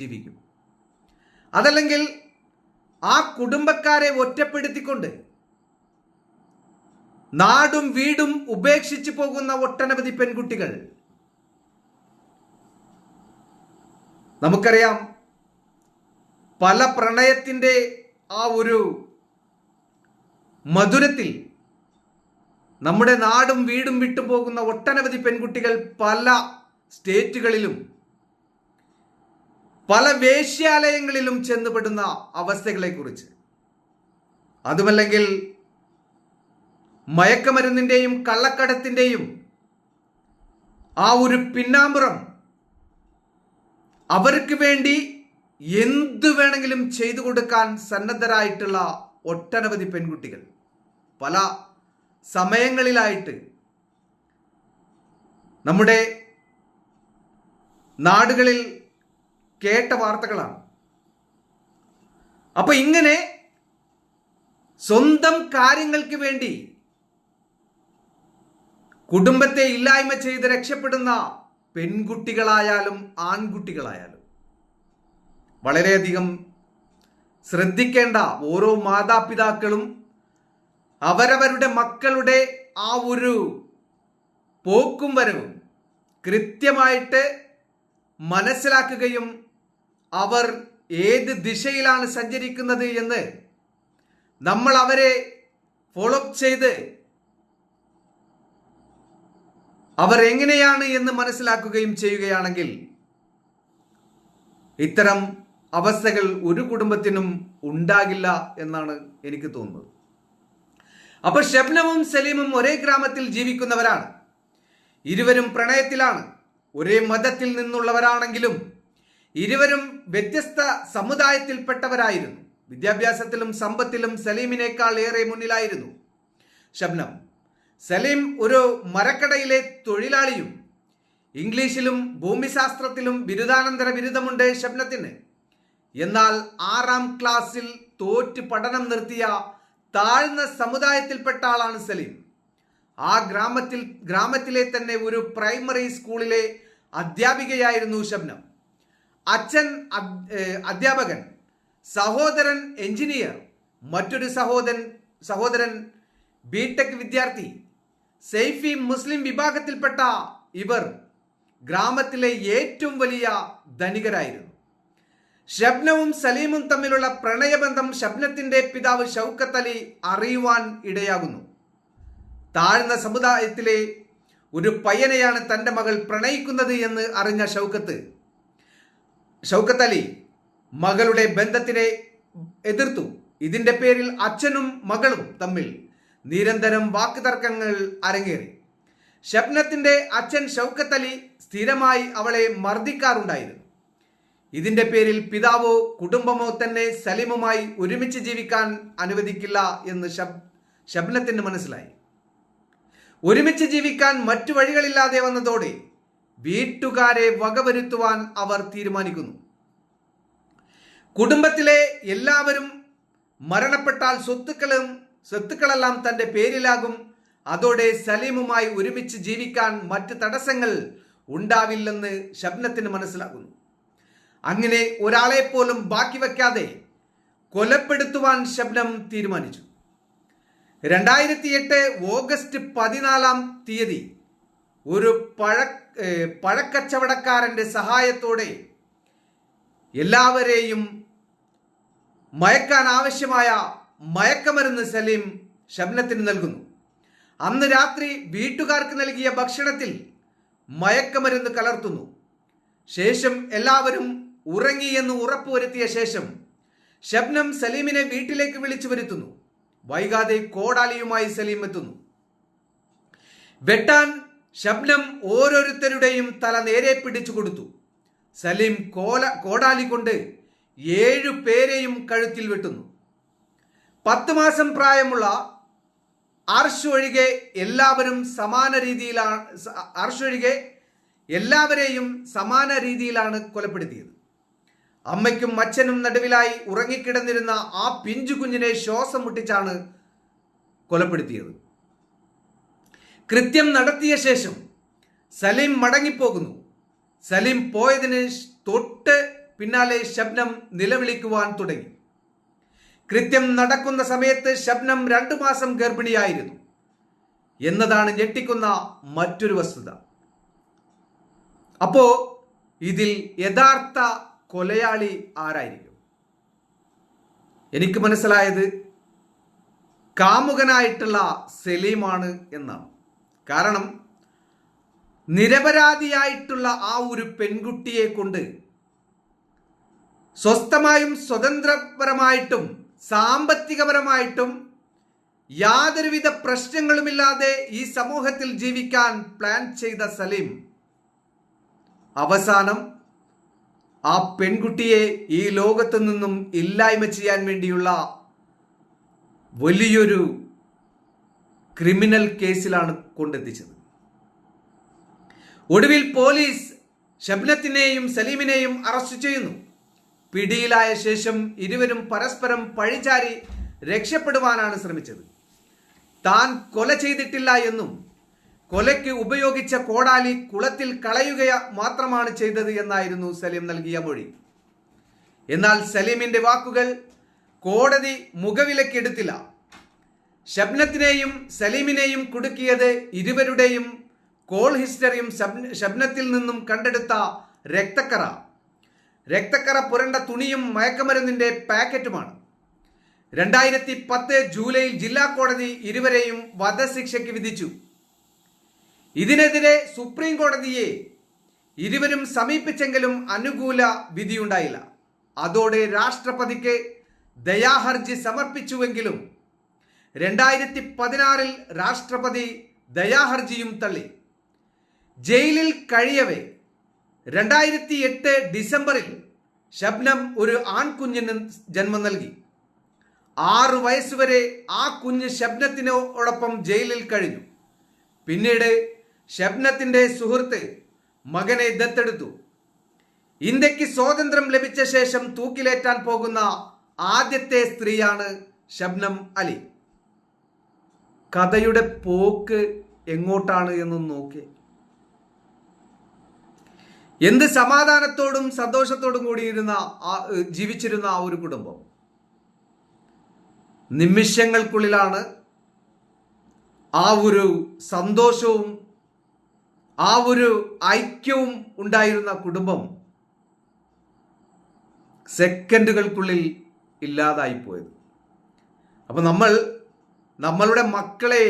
ജീവിക്കും. അതല്ലെങ്കിൽ ആ കുടുംബക്കാരെ ഒറ്റപ്പെടുത്തിക്കൊണ്ട് നാടും വീടും ഉപേക്ഷിച്ചു പോകുന്ന ഒട്ടനവധി പെൺകുട്ടികൾ. നമുക്കറിയാം പല പ്രണയത്തിന്റെ ആ ഒരു മധുരത്തിൽ നമ്മുടെ നാടും വീടും വിട്ടുപോകുന്ന ഒട്ടനവധി പെൺകുട്ടികൾ പല സ്റ്റേറ്റുകളിലും പല വേശ്യാലയങ്ങളിലും ചെന്നുപെടുന്ന അവസ്ഥകളെക്കുറിച്ച്. അതുമല്ലെങ്കിൽ മയക്കമരുന്നിന്റെയും കള്ളക്കടത്തിന്റെയും ആ ഒരു പിന്നാമ്പുറം അവർക്ക് വേണ്ടി എന്തു വേണമെങ്കിലും ചെയ്തു കൊടുക്കാൻ സന്നദ്ധരായിട്ടുള്ള ഒട്ടനവധി പെൺകുട്ടികൾ. പല സമയങ്ങളിലായിട്ട് നമ്മുടെ നാടുകളിൽ കേട്ട വാർത്തകളാണ്. അപ്പൊ ഇങ്ങനെ സ്വന്തം കാര്യങ്ങൾക്ക് വേണ്ടി കുടുംബത്തെ ഇല്ലായ്മ ചെയ്ത് രക്ഷപ്പെടുന്ന പെൺകുട്ടികളായാലും ആൺകുട്ടികളായാലും വളരെയധികം ശ്രദ്ധിക്കേണ്ട ഓരോ മാതാപിതാക്കളും അവരവരുടെ മക്കളുടെ ആ ഒരു പോക്കും വരവും കൃത്യമായിട്ട് മനസ്സിലാക്കുകയും അവർ ഏത് ദിശയിലാണ് സഞ്ചരിക്കുന്നത് എന്ന് നമ്മൾ അവരെ ഫോളോ അപ്പ് ചെയ്ത് അവർ എങ്ങനെയാണ് എന്ന് മനസ്സിലാക്കുകയും ചെയ്യുകയാണെങ്കിൽ ഇത്തരം അവസ്ഥകൾ ഒരു കുടുംബത്തിനും ഉണ്ടാകില്ല എന്നാണ് എനിക്ക് തോന്നുന്നത്. അപ്പൊ ഷബ്നവും സലീമും ഒരേ ഗ്രാമത്തിൽ ജീവിക്കുന്നവരാണ്. ഇരുവരും പ്രണയത്തിലാണ്. ഒരേ മതത്തിൽ നിന്നുള്ളവരാണെങ്കിലും ഇരുവരും വ്യത്യസ്ത സമുദായത്തിൽപ്പെട്ടവരായിരുന്നു. വിദ്യാഭ്യാസത്തിലും സമ്പത്തിലും സലീമിനേക്കാൾ ഏറെ മുന്നിലായിരുന്നു. ഷബ്നം സലീം ഒരു മരക്കടയിലെ തൊഴിലാളിയും ഇംഗ്ലീഷിലും ഭൂമിശാസ്ത്രത്തിലും ബിരുദാനന്തര ബിരുദമുണ്ട് ഷബ്നത്തിന് എന്നാൽ ആറാം ക്ലാസ്സിൽ തോറ്റ് പഠനം നിർത്തിയ താഴ്ന്ന സമുദായത്തിൽപ്പെട്ട ആളാണ് സലീം. ആ ഗ്രാമത്തിൽ ഗ്രാമത്തിലെ തന്നെ ഒരു പ്രൈമറി സ്കൂളിലെ അധ്യാപികയായിരുന്നു ഷബ്നം അച്ഛൻ അധ്യാപകൻ സഹോദരൻ എഞ്ചിനീയർ മറ്റൊരു സഹോദരൻ സഹോദരൻ ബിടെക് വിദ്യാർത്ഥി സെയ്ഫി മുസ്ലിം വിഭാഗത്തിൽപ്പെട്ട ഇവർ ഗ്രാമത്തിലെ ഏറ്റവും വലിയ ധനികരായിരുന്നു. ഷബ്നവും സലീമും തമ്മിലുള്ള പ്രണയബന്ധം ഷബ്നത്തിന്റെ പിതാവ് ഷൗക്കത്ത് അലി അറിയുവാൻ ഇടയാകുന്നു. താഴ്ന്ന സമുദായത്തിലെ ഒരു പയ്യനെയാണ് തന്റെ മകൾ പ്രണയിക്കുന്നത് എന്ന് അറിഞ്ഞ ഷൗക്കത്ത് ഷൗക്കത്ത് അലി മകളുടെ ബന്ധത്തിനെ എതിർത്തു. ഇതിന്റെ പേരിൽ അച്ഛനും മകളും തമ്മിൽ നിരന്തരം വാക്കുതർക്കങ്ങൾ അരങ്ങേറി. ഷബ്നത്തിന്റെ അച്ഛൻ ഷൗക്കത്ത് അലി സ്ഥിരമായി അവളെ മർദ്ദിക്കാറുണ്ടായിരുന്നു. ഇതിന്റെ പേരിൽ പിതാവോ കുടുംബമോ തന്നെ സലീമുമായി ഒരുമിച്ച് ജീവിക്കാൻ അനുവദിക്കില്ല എന്ന് ഷബ് ഷബ്നത്തിന് മനസ്സിലായി. ഒരുമിച്ച് ജീവിക്കാൻ മറ്റു വഴികളില്ലാതെ വന്നതോടെ വീട്ടുകാരെ വകവരുത്തുവാൻ അവർ തീരുമാനിക്കുന്നു. കുടുംബത്തിലെ എല്ലാവരും മരണപ്പെട്ടാൽ സ്വത്തുക്കളും സ്വത്തുക്കളെല്ലാം തന്റെ പേരിലാകും. അതോടെ സലീമുമായി ഒരുമിച്ച് ജീവിക്കാൻ മറ്റ് തടസ്സങ്ങൾ ഉണ്ടാവില്ലെന്ന് ശബ്നത്തിന് മനസ്സിലാകുന്നു. അങ്ങനെ ഒരാളെ പോലും ബാക്കി വയ്ക്കാതെ കൊലപ്പെടുത്തുവാൻ ശബ്നം തീരുമാനിച്ചു. രണ്ടായിരത്തി എട്ട് ഓഗസ്റ്റ് പതിനാലാം തീയതി ഒരു പഴ ഏഹ് പഴക്കച്ചവടക്കാരന്റെ സഹായത്തോടെ എല്ലാവരെയും മയക്കാൻ ആവശ്യമായ മയക്കമരുന്ന് സലീം ഷബ്നത്തിന് നൽകുന്നു. അന്ന് രാത്രി വീട്ടുകാർക്ക് നൽകിയ ഭക്ഷണത്തിൽ മയക്കമരുന്ന് കലർത്തുന്നു. ശേഷം എല്ലാവരും ഉറങ്ങിയെന്ന് ഉറപ്പുവരുത്തിയ ശേഷം ഷബ്നം സലീമിനെ വീട്ടിലേക്ക് വിളിച്ചു വരുത്തുന്നു. വൈകാതെ കോടാലിയുമായി സലീം എത്തുന്നു. വെട്ടാൻ ഷബ്നം ഓരോരുത്തരുടെയും തല നേരെ പിടിച്ചു കൊടുത്തു. സലീം കോല കോടാലി കൊണ്ട് ഏഴു പേരെയും കഴുത്തിൽ വെട്ടുന്നു. പത്ത് മാസം പ്രായമുള്ള അർഷ് ഒഴികെ എല്ലാവരും സമാന രീതിയിലാണ് അർഷ് ഒഴികെ എല്ലാവരെയും സമാന രീതിയിലാണ് കൊലപ്പെടുത്തിയത്. അമ്മയ്ക്കും അച്ഛനും നടുവിലായി ഉറങ്ങിക്കിടന്നിരുന്ന ആ പിഞ്ചു കുഞ്ഞിനെ ശ്വാസം മുട്ടിച്ചാണ് കൊലപ്പെടുത്തിയത്. കൃത്യം നടത്തിയ ശേഷം സലീം മടങ്ങിപ്പോകുന്നു. സലീം പോയതിന് തൊട്ട് പിന്നാലെ ശബ്നം നിലവിളിക്കുവാൻ തുടങ്ങി. കൃത്യം നടക്കുന്ന സമയത്ത് ശബ്നം രണ്ടു മാസം ഗർഭിണിയായിരുന്നു. എന്നതാണ് ഞെട്ടിക്കുന്ന മറ്റൊരു വസ്തുത. അപ്പോ ഇതിൽ യഥാർത്ഥ കൊലയാളി ആരായിരിക്കും? എനിക്ക് മനസ്സിലായത് കാമുകനായിട്ടുള്ള സലീമാണ് എന്നാണ്. കാരണം നിരപരാധിയായിട്ടുള്ള ആ ഒരു പെൺകുട്ടിയെ കൊണ്ട് സ്വസ്ഥമായും സ്വതന്ത്രപരമായിട്ടും സാമ്പത്തികപരമായിട്ടും യാതൊരുവിധ പ്രശ്നങ്ങളുമില്ലാതെ ഈ സമൂഹത്തിൽ ജീവിക്കാൻ പ്ലാൻ ചെയ്ത സലീം അവസാനം ആ പെൺകുട്ടിയെ ഈ ലോകത്തു നിന്നും ഇല്ലായ്മ ചെയ്യാൻ വേണ്ടിയുള്ള വലിയൊരു ക്രിമിനൽ കേസിലാണ് കൊണ്ടെത്തിച്ചത്. ഒടുവിൽ പോലീസ് ഷബ്നത്തിനെയും സലീമിനെയും അറസ്റ്റ് ചെയ്യുന്നു. പിടിയിലായ ശേഷം ഇരുവരും പരസ്പരം പഴിചാരി രക്ഷപ്പെടുവാനാണ് ശ്രമിച്ചത്. താൻ കൊല ചെയ്തിട്ടില്ല എന്നും കൊലയ്ക്ക് ഉപയോഗിച്ച കോടാലി കുളത്തിൽ കളയുക മാത്രമാണ് ചെയ്തത് എന്നായിരുന്നു സലീം നൽകിയ മൊഴി. എന്നാൽ സലീമിന്റെ വാക്കുകൾ കോടതി മുഖവിലക്കെടുത്തില്ല ഷബ്നത്തിനെയും സലീമിനെയും കുടുക്കിയത് ഇരുവരുടെയും കോൾ ഹിസ്റ്ററിയും ഷബ്- ഷബ്നത്തിൽ നിന്നും കണ്ടെടുത്ത രക്തക്കറ. രക്തക്കറ പുരണ്ട തുണിയും മയക്കമരുന്നിന്റെ പാക്കറ്റുമാണ്. രണ്ടായിരത്തി പത്ത് ജൂലൈയിൽ ജില്ലാ കോടതി ഇരുവരെയും വധശിക്ഷയ്ക്ക് വിധിച്ചു. ഇതിനെതിരെ സുപ്രീം കോടതിയെ ഇരുവരും സമീപിച്ചെങ്കിലും അനുകൂല വിധിയുണ്ടായില്ല. അതോടെ രാഷ്ട്രപതിക്ക് ദയാഹർജി സമർപ്പിച്ചുവെങ്കിലും രണ്ടായിരത്തി പതിനാറിൽ രാഷ്ട്രപതി ദയാഹർജിയും തള്ളി. ജയിലിൽ കഴിയവേ. രണ്ടായിരത്തി എട്ട് ഡിസംബറിൽ ഷബ്നം ഒരു ആൺകുഞ്ഞിന് ജന്മം നൽകി. ആറു വയസ്സുവരെ ആ കുഞ്ഞ് ഷബ്നത്തിനോടൊപ്പം ജയിലിൽ കഴിഞ്ഞു. പിന്നീട് ഷബ്നത്തിന്റെ സുഹൃത്ത് മകനെ ദത്തെടുത്തു. ഇന്ത്യയ്ക്ക് സ്വാതന്ത്ര്യം ലഭിച്ച ശേഷം തൂക്കിലേറ്റാൻ പോകുന്ന ആദ്യത്തെ സ്ത്രീയാണ് ഷബ്നം അലി. കഥയുടെ പോക്ക് എങ്ങോട്ടാണ് എന്ന് നോക്കി. എന്ത് സമാധാനത്തോടും സന്തോഷത്തോടും കൂടിയിരുന്ന ജീവിച്ചിരുന്ന ആ ഒരു കുടുംബം. നിമിഷങ്ങൾക്കുള്ളിലാണ് ആ ഒരു സന്തോഷവും ആ ഒരു ഐക്യവും ഉണ്ടായിരുന്ന കുടുംബം സെക്കൻഡുകൾക്കുള്ളിൽ ഇല്ലാതായിപ്പോയത് അപ്പം നമ്മൾ നമ്മളുടെ മക്കളെ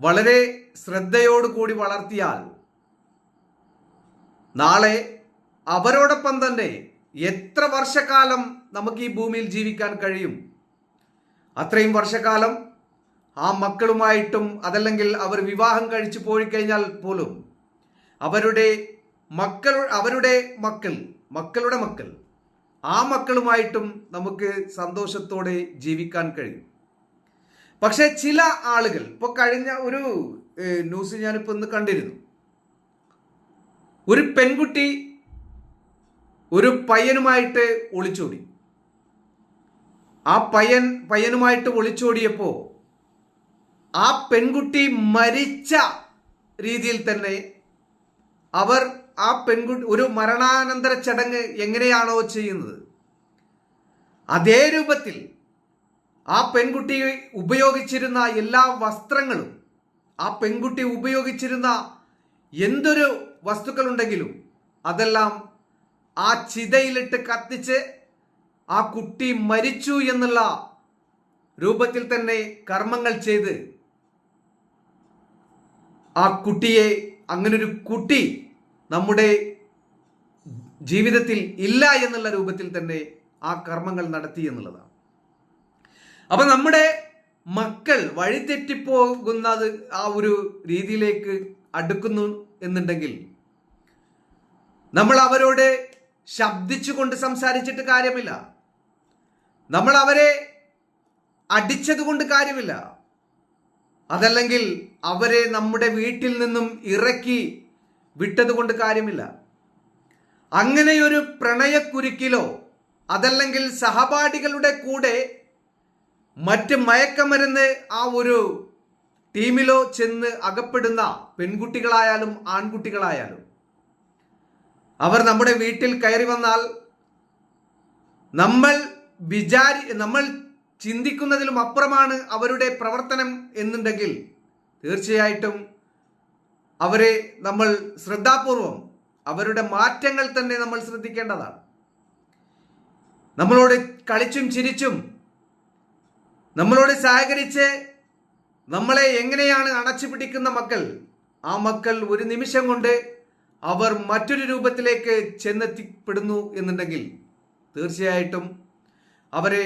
വളരെ ശ്രദ്ധയോടു കൂടി വളർത്തിയാൽ നാളെ അവരോടൊപ്പം തന്നെ എത്ര വർഷക്കാലം നമുക്ക് ഈ ഭൂമിയിൽ ജീവിക്കാൻ കഴിയും? അത്രയും വർഷക്കാലം ആ മക്കളുമായിട്ടും അതല്ലെങ്കിൽ അവർ വിവാഹം കഴിച്ചു പോയി കഴിഞ്ഞാൽ പോലും അവരുടെ മക്കൾ അവരുടെ മക്കൾ മക്കളുടെ മക്കൾ ആ മക്കളുമായിട്ടും നമുക്ക് സന്തോഷത്തോടെ ജീവിക്കാൻ കഴിയും. പക്ഷെ ചില ആളുകൾ ഇപ്പോൾ കഴിഞ്ഞ ഒരു ന്യൂസ് ഞാനിപ്പോൾ ഇന്ന് കണ്ടിരുന്നു. ഒരു പെൺകുട്ടി ഒരു പയ്യനുമായിട്ട് ഒളിച്ചോടി. ആ പയ്യൻ പയ്യനുമായിട്ട് ഒളിച്ചോടിയപ്പോ ആ പെൺകുട്ടി മരിച്ച രീതിയിൽ തന്നെ അവർ ആ പെൺകുട്ടി ഒരു മരണാനന്തര ചടങ്ങ് എങ്ങനെയാണോ ചെയ്യുന്നത് അതേ രൂപത്തിൽ ആ പെൺകുട്ടി ഉപയോഗിച്ചിരുന്ന എല്ലാ വസ്ത്രങ്ങളും ആ പെൺകുട്ടി ഉപയോഗിച്ചിരുന്ന എന്തൊരു വസ്തുക്കളുണ്ടെങ്കിലും അതെല്ലാം ആ ചിതയിലിട്ട് കത്തിച്ച് ആ കുട്ടി മരിച്ചു എന്നുള്ള രൂപത്തിൽ തന്നെ കർമ്മങ്ങൾ ചെയ്ത് ആ കുട്ടിയെ അങ്ങനൊരു കുട്ടി നമ്മുടെ ജീവിതത്തിൽ ഇല്ല എന്നുള്ള രൂപത്തിൽ തന്നെ ആ കർമ്മങ്ങൾ നടത്തി എന്നുള്ളതാണ്. അപ്പൊ നമ്മുടെ മക്കൾ വഴിതെറ്റിപ്പോകുന്നത് ആ ഒരു രീതിയിലേക്ക് അടുക്കുന്നു എന്നുണ്ടെങ്കിൽ നമ്മൾ അവരോട് ശബ്ദിച്ചുകൊണ്ട് സംസാരിച്ചിട്ട് കാര്യമില്ല. നമ്മൾ അവരെ അടിച്ചത് കൊണ്ട് കാര്യമില്ല. അതല്ലെങ്കിൽ അവരെ നമ്മുടെ വീട്ടിൽ നിന്നും ഇറക്കി വിട്ടത് കൊണ്ട് കാര്യമില്ല. അങ്ങനെയൊരു പ്രണയക്കുരുക്കിലോ അതല്ലെങ്കിൽ സഹപാഠികളുടെ കൂടെ മറ്റ് മയക്കമരുന്ന് ആ ഒരു ടീമിലോ ചെന്ന് അകപ്പെടുന്ന പെൺകുട്ടികളായാലും ആൺകുട്ടികളായാലും. അവർ നമ്മുടെ വീട്ടിൽ കയറി വന്നാൽ നമ്മൾ വിചാരി നമ്മൾ ചിന്തിക്കുന്നതിലും അപ്പുറമാണ് അവരുടെ പ്രവർത്തനം എന്നുണ്ടെങ്കിൽ തീർച്ചയായിട്ടും അവരെ നമ്മൾ ശ്രദ്ധാപൂർവം അവരുടെ മാറ്റങ്ങൾ തന്നെ നമ്മൾ ശ്രദ്ധിക്കേണ്ടതാണ്. നമ്മളോട് കളിച്ചും ചിരിച്ചും നമ്മളോട് സഹകരിച്ച് നമ്മളെ എങ്ങനെയാണ് അണച്ചുപിടിക്കുന്ന മക്കൾ? ആ മക്കൾ ഒരു നിമിഷം കൊണ്ട് അവർ മറ്റൊരു രൂപത്തിലേക്ക് ചെന്നെത്തിപ്പെടുന്നു എന്നുണ്ടെങ്കിൽ തീർച്ചയായിട്ടും അവരെ